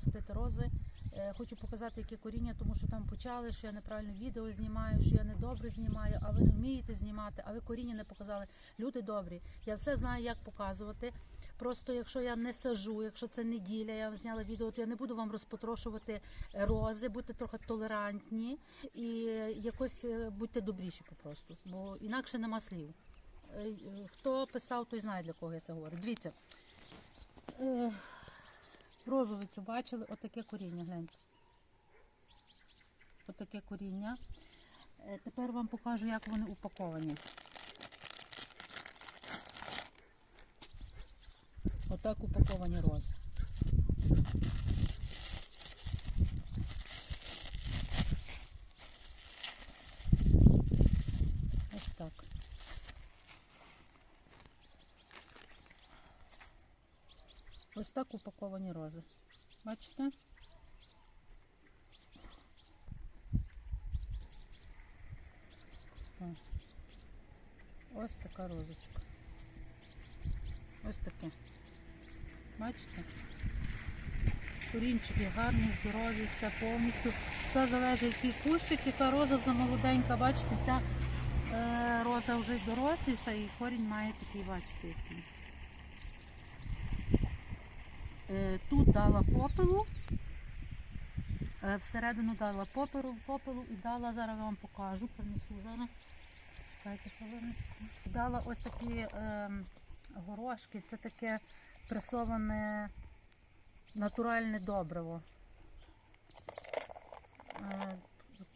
посадити рози. Е, Хочу показати, яке коріння, тому що там почали, що я неправильно відео знімаю, що я не добре знімаю, а ви не вмієте знімати, а ви коріння не показали. Люди добрі. Я все знаю, як показувати. Просто якщо я не сажу, якщо це неділя, я зняла відео, то я не буду вам розпотрошувати е, рози, будьте трохи толерантні і якось е, будьте добріші попросту, бо інакше нема слів. Хто писав, той знає, для кого я це говорю. Дивіться. Розовицю бачили, отаке коріння, гляньте. Отаке коріння. Е, Тепер вам покажу, як вони упаковані. Отак упаковані рози. Ось так. Ось так упаковані рози. Бачите? Ось така розочка. Ось таке. Бачите? Корінчики гарні, здорові, все повністю. Все залежить який кущик, яка роза замолоденька. Бачите, ця е, роза вже доросліша і корінь має такий, бачите, який. Е, Тут дала попелу, е, всередину дала попелу, попелу і дала, зараз я вам покажу, принесу зараз. Чекайте хвилиночку. Дала ось такі е, горошки, це таке пресоване натуральне добриво. Е,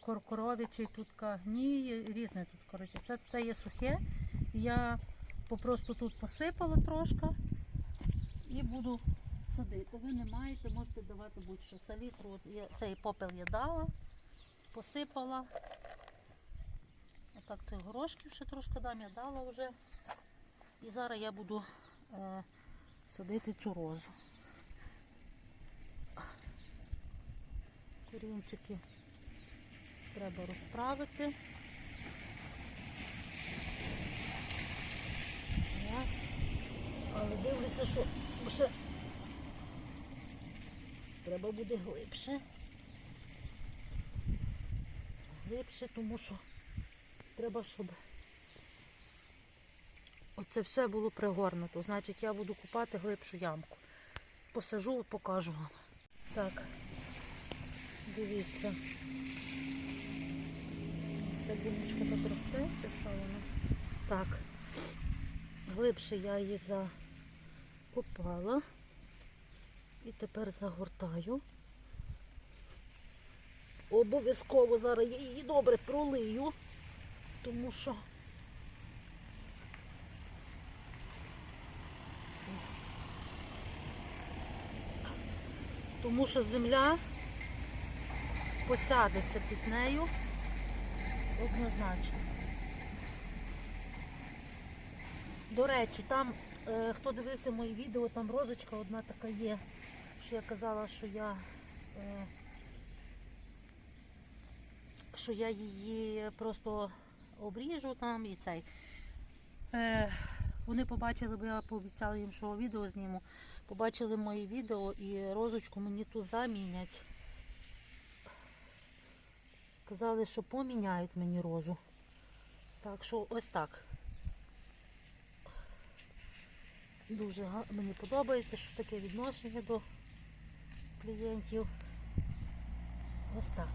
кор- коров'ячий тут гній, різне тут коротше. Це, це є сухе. Я попросту тут посипала трошки і буду садити. Ви не маєте, можете давати будь-що. Я, цей попел я дала, посипала. Отак цих горошків ще трошки дам, я дала вже. І зараз я буду е, садити цю розу. Корінчики треба розправити. Але дивлюся, що ще треба буде глибше. Глибше, тому що треба, щоб оце все було пригорнуто. Значить, я буду купати глибшу ямку. Посажу, покажу вам. Так, дивіться. Ця буночка так росте, чи що вона? Так. Глибше я її закопала. І тепер загортаю. Обов'язково зараз я її добре пролию, тому що тому що земля посядеться під нею однозначно. До речі, там, е, хто дивився мої відео, там розочка одна така є, що я казала, що я, е, що я її просто обріжу там і цей. Е, вони побачили, бо я пообіцяла їм, що відео зніму. Побачили мої відео і розочку мені ту замінять. Сказали, що поміняють мені розу. Так що ось так. Дуже мені подобається, що таке відношення до клієнтів. Ось так.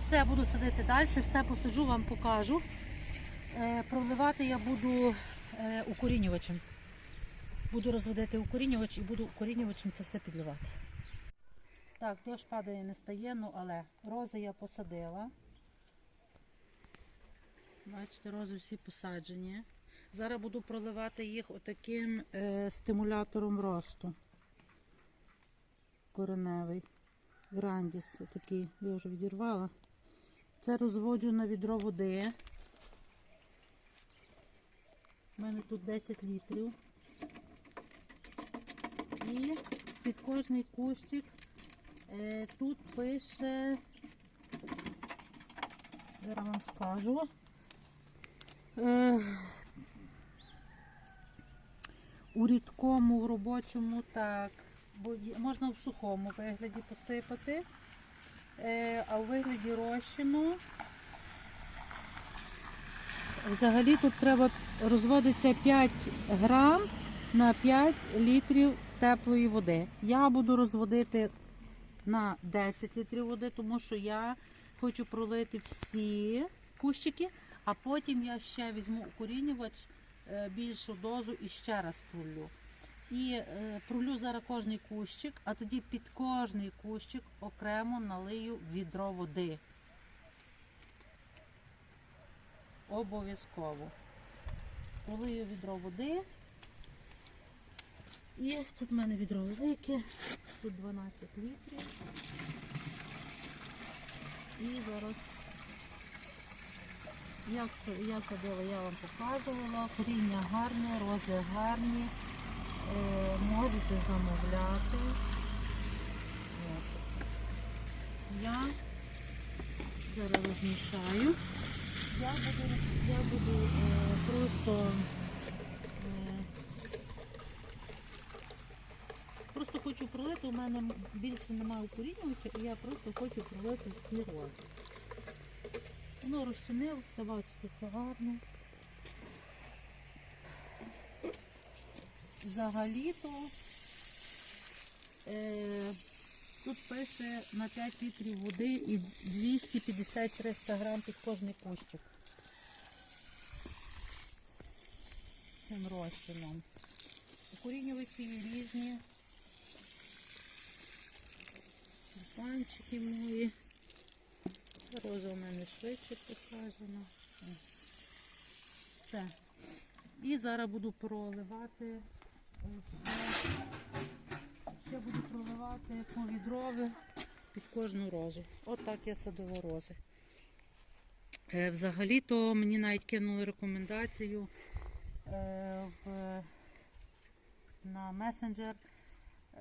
Все буду садити далі, все посаджу, вам покажу. Е, проливати я буду е, укорінювачем. Буду розводити укорінювач і буду укорінювачем це все підливати. Так, дощ падає не стає, ну але рози я посадила. Бачите, рози всі посаджені. Зараз буду проливати їх отаким е, стимулятором росту. Кореневий. Грандіс, отакий, я вже відірвала. Це розводжу на відро води. У мене тут 10 літрів. І під кожний кущик е, тут пише, зараз вам скажу. Е, у рідкому, в робочому, так, можна в сухому вигляді посипати, е, а у вигляді розчину. Взагалі тут треба розводиться 5 грам на 5 літрів теплої води. Я буду розводити на 10 літрів води, тому що я хочу пролити всі кущики, а потім я ще візьму укорінювач е, більшу дозу і ще раз пролю. І е, пролю зараз кожний кущик, а тоді під кожний кущик окремо налию відро води. Обов'язково. Пролию відро води. І тут в мене відро велике, тут 12 літрів. І зараз, як, як я вам показувала. Коріння гарне, рози гарні. Е, можете замовляти. Я зараз розмішаю. Я буду, я буду е, просто е, просто хочу пролити, у мене більше немає укорінювача, і я просто хочу пролити всі рози. Воно розчинилося, бачите, це гарно. Взагалі-то е, тут пише на 5 літрів води і 250-300 грам під кожний кущик. Цим розчином. Укорінювачі різні. Банчики мої. Роза у мене швидше посаджена. Все. І зараз буду проливати. Ще буду проливати по відрові під кожну розу. От я садила рози. Е, Взагалі-то мені навіть кинули рекомендацію е, на месенджер.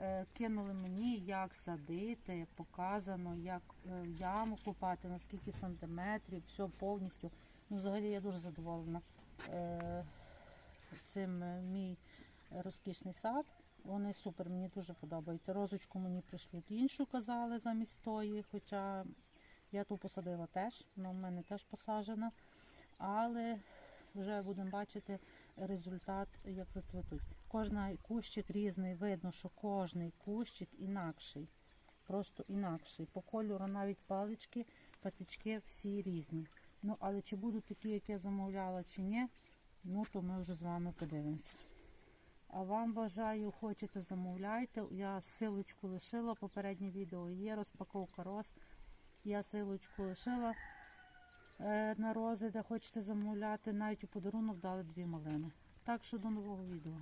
Е, Кинули мені, як садити, показано, як яму купати, на скільки сантиметрів, все повністю. Ну, взагалі я дуже задоволена цим мій розкішний сад. Вони супер, мені дуже подобаються. Розочку мені пришлють іншу, казали замість тої, хоча я ту посадила теж, вона в мене теж посаджена. Але вже будемо бачити результат, як зацвітуть. Кожний кущик різний, видно, що кожний кущик інакший. Просто інакший. По кольору навіть палички, патички всі різні. Ну, але чи будуть такі, як я замовляла, чи ні, ну то ми вже з вами подивимося. А вам бажаю, хочете замовляйте. Я силочку лишила, попереднє відео є, розпаковка роз. Я силочку лишила е, на рози, де хочете замовляти. Навіть у подарунок дали дві малини. Так що до нового відео.